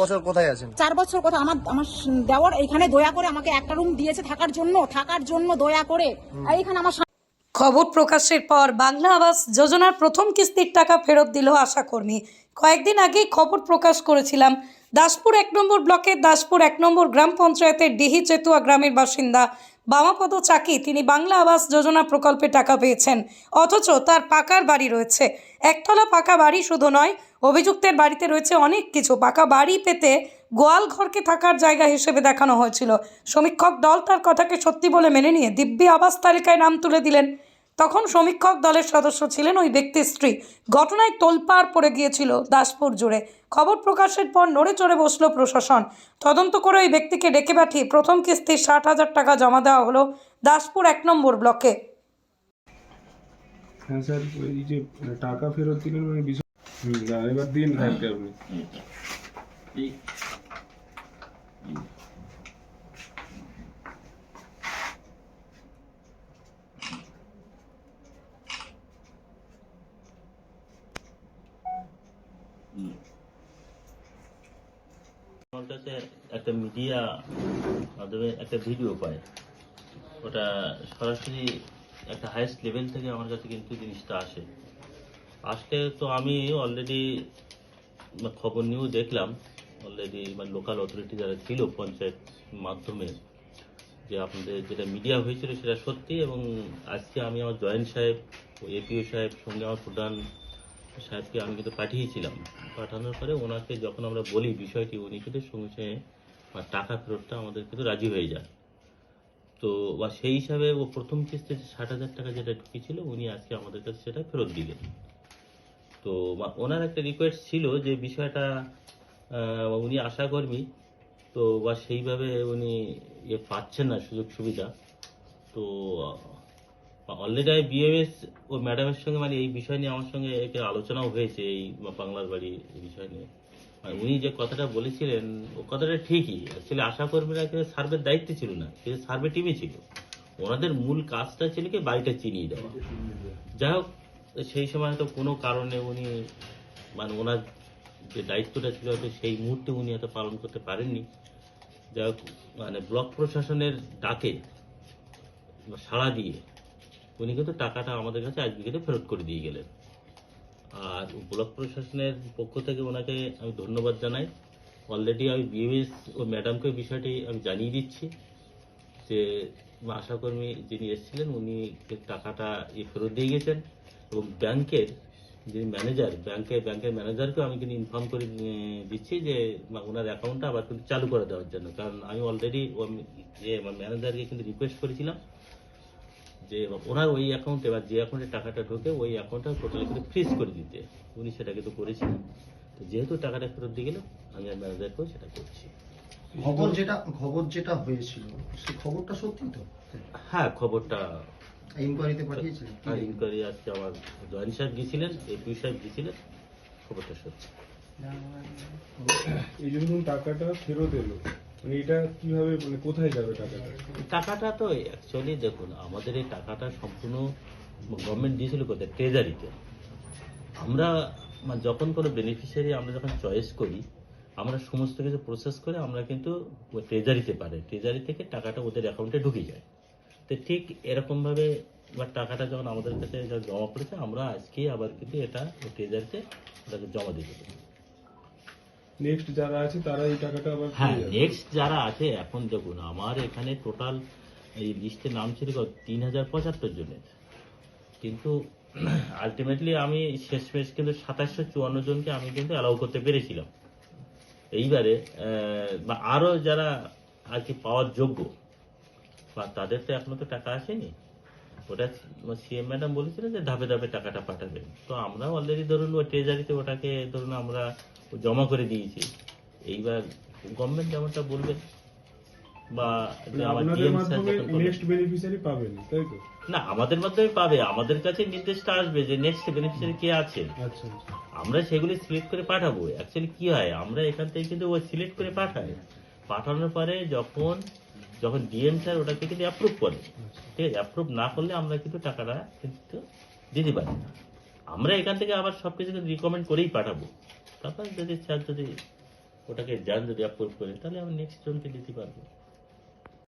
বছর কোথায় আছেন? চার বছর কোথায়? আমার আমার দেওয়ার এখানে দয়া করে আমাকে একটা রুম দিয়েছে থাকার জন্য থাকার জন্য দয়া করে। এইখানে আমার খবর প্রকাশের পর বাংলা আবাস যোজনার প্রথম কিস্তির টাকা ফেরত দিল আশাকর্মী। কয়েকদিন আগেই খবর প্রকাশ করেছিলাম দাসপুর এক নম্বর ব্লকের দাসপুর এক নম্বর গ্রাম পঞ্চায়েতের ডিহি চেতুয়া গ্রামের বাসিন্দা বামাপদ চাকি, তিনি বাংলা আবাস যোজনা প্রকল্পে টাকা পেয়েছেন। অথচ তার পাকার বাড়ি রয়েছে। একতলা পাকা বাড়ি শুধু নয়, অভিযুক্তের বাড়িতে রয়েছে অনেক কিছু। পাকা বাড়ি পেতে গোয়াল ঘরকে থাকার জায়গা হিসেবে দেখানো হয়েছিল। সমীক্ষক দল তার কথাকে সত্যি বলে মেনে নিয়ে দিব্যি আবাস তালিকায় নাম তুলে দিলেন। তখন সমীক্ষক দলের সদস্য ছিলেন ওই ব্যক্তির স্ত্রী। ঘটনায় তোলপাড় পড়ে গিয়েছিল দাসপুর জুড়ে। খবর প্রকাশের পর নড়ে চড়ে বসল প্রশাসন। তদন্ত করে ওই ব্যক্তিকে ডেকে পাঠিয়ে প্রথম কিস্তির ষাট হাজার টাকা জমা দেওয়া হলো দাসপুর এক নম্বর ব্লকে। হ্যাঁ স্যার এই যে টাকা ফেরত দিলেন মানে বিষয় এবার দিন ফাইলটা আপনি। কাছে একটা মিডিয়া মাধ্যমে একটা ভিডিও পায়। ওটা সরাসরি একটা হাইয়েস্ট লেভেল থেকে আমার কাছে কিন্তু জিনিসটা আসে। আসলে তো আমি অলরেডি খবর নিয়েও দেখলাম অলরেডি মানে লোকাল অথরিটি যারা ছিল পঞ্চায়েত মাধ্যমে, যে আপনাদের যেটা মিডিয়া হয়েছিল সেটা সত্যি এবং আজকে আমি আমার জয়েন্ট সাহেব ও এপিও সাহেব সঙ্গে আমার প্রধান সাহেবকে আমি কিন্তু পাঠিয়েছিলাম। পাঠানোর পরে ওনাকে যখন আমরা বলি বিষয়টি, উনি কিন্তু সঙ্গে সঙ্গে টাকা ফেরতটা আমাদের কিন্তু রাজি হয়ে যায় তো বা সেই হিসাবে ও প্রথম কিস্তিতে ষাট হাজার টাকা যেটা ঢুকেছিল, উনি আজকে আমাদের কাছে সেটা ফেরত দিলেন। তো ওনার একটা রিকোয়েস্ট ছিল যে বিষয়টা উনি আশাকর্মী, তো বা সেইভাবে উনি ইয়ে পাচ্ছেন না সুযোগ সুবিধা। তো অলরেডি আমি বিএমএস ও ম্যাডামের সঙ্গে মানে এই বিষয় নিয়ে আমার সঙ্গে একটা আলোচনাও হয়েছে, এই বাংলার বাড়ি বিষয় নিয়ে। মানে উনি যে কথাটা বলেছিলেন, ও কথাটা ঠিকই। অ্যাকচুয়ালি আশাকর্মীরা কিন্তু সার্ভের দায়িত্বে ছিল না কিন্তু সার্ভে টিমে ছিল। ওনাদের মূল কাজটা ছিল কি বাড়িটা চিনিয়ে দেওয়া। যাই হোক, সেই সময় হয়তো কোনো কারণে উনি মানে ওনার যে দায়িত্বটা ছিল, হয়তো সেই মুহূর্তে উনি হয়তো পালন করতে পারেননি। যাই হোক মানে ব্লক প্রশাসনের ডাকে, সাড়া দিয়ে উনি কিন্তু টাকাটা আমাদের কাছে আজকে কিন্তু ফেরত করে দিয়ে গেলেন। আর ব্লক প্রশাসনের পক্ষ থেকে ওনাকে আমি ধন্যবাদ জানাই। অলরেডি আমি বিএমএস ও ম্যাডামকে বিষয়টি আমি জানিয়ে দিচ্ছি যে আশাকর্মী যিনি এসেছিলেন, উনি টাকাটা ফেরত দিয়ে গেছেন এবং ব্যাংকের যিনি ম্যানেজার ব্যাংকের ব্যাংকের ম্যানেজারকেও আমি কিন্তু ইনফর্ম করে দিচ্ছি যে ওনার অ্যাকাউন্টটা আবার কিন্তু চালু করে দেওয়ার জন্য। কারণ আমি অলরেডি যে ম্যানেজারকে কিন্তু রিকোয়েস্ট করেছিলাম যে ওনার ওই অ্যাকাউন্টে বা যে অ্যাকাউন্টে টাকাটা ঢোকে ওই অ্যাকাউন্টটা টোটালি করে ফ্রিজ করে দিতে। উনি সেটা কিন্তু করেছিলেন তো যেহেতু টাকাটা ফেরত দিয়ে গেল আমি আর ম্যানেজারকেও সেটা করছি। খবর যেটা খবর যেটা হয়েছিল সেই খবরটা সত্যি তো? হ্যাঁ খবরটা ইনকোয়ারিতে পাঠিয়েছিলেন? ইনকোয়ারি আজকে আমার জয়েন্ট সাহেব গিয়েছিলেন এপি সাহেব গিয়েছিলেন খবরটা সত্যি। এই যে ধরুন টাকাটা ফেরত এলো। মানে এটা কীভাবে মানে কোথায় যাবে টাকাটা? টাকাটা তো অ্যাকচুয়ালি দেখুন, আমাদের এই টাকাটা সম্পূর্ণ গভর্নমেন্ট দিয়েছিল কোথায়? ট্রেজারিতে আমরা মানে যখন কোনো বেনিফিশিয়ারি আমরা যখন চয়েস করি, আমরা সমস্ত কিছু প্রসেস করে আমরা কিন্তু ট্রেজারিতে পারে ট্রেজারি থেকে টাকাটা ওদের অ্যাকাউন্টে ঢুকে যায়। তো ঠিক এরকমভাবে এবার টাকাটা যখন আমাদের কাছে জমা করেছে আমরা আজকে আবার কিন্তু এটা ট্রেজারিতে ওটাকে জমা দিয়ে দেবো। নেক্সট যারা আছে তারা এই টাকাটা আবার হ্যাঁ নেক্সট যারা আছে এখন দেখুন আমার এখানে টোটাল এই লিস্টে নাম ছিল তিন হাজার পঁচাত্তর জনের। কিন্তু আলটিমেটলি আমি শেষমেশ কিন্তু সাতাশশো চুয়ান্ন জনকে আমি কিন্তু অ্যালাউ করতে পেরেছিলাম। এইবারে বা আরও যারা আর কি পাওয়ার যোগ্য বা তাদের তো এখনও তো টাকা আসেনি। ওটা সিএম ম্যাডাম বলেছিলেন যে ধাপে ধাপে টাকাটা পাঠাবেন তো আমরা অলরেডি ধরুন ওই ট্রেজারিতে ওটাকে ধরুন আমরা জমা করে দিয়েছি। এইবার গভর্নমেন্ট যেমনটা বলবেন বা তো? না আমাদের মাধ্যমে পাবে। আমাদের কাছে নির্দেশটা আসবে যে নেক্সট বেনিফিশিয়ারি কে আছে। আচ্ছা আচ্ছা। আমরা সেগুলি সিলেক্ট করে পাঠাবো। অ্যাকচুয়ালি কি হয় আমরা এখান থেকে কিন্তু সিলেক্ট করে পাঠাই পাঠানোর পরে যখন যখন ডিএম স্যার ওটাকে কিন্তু অ্যাপ্রুভ করে। ঠিক আছে? অ্যাপ্রুভ না করলে আমরা কিন্তু টাকাটা কিন্তু দিতে পারি না। আমরা এখান থেকে আবার সব কিছু কিন্তু রিকমেন্ড করেই পাঠাবো। তারপর যদি স্যার যদি ওটাকে যান যদি অ্যাপ্রুভ করে, তাহলে আমি নেক্সট জনকে দিতে পারব।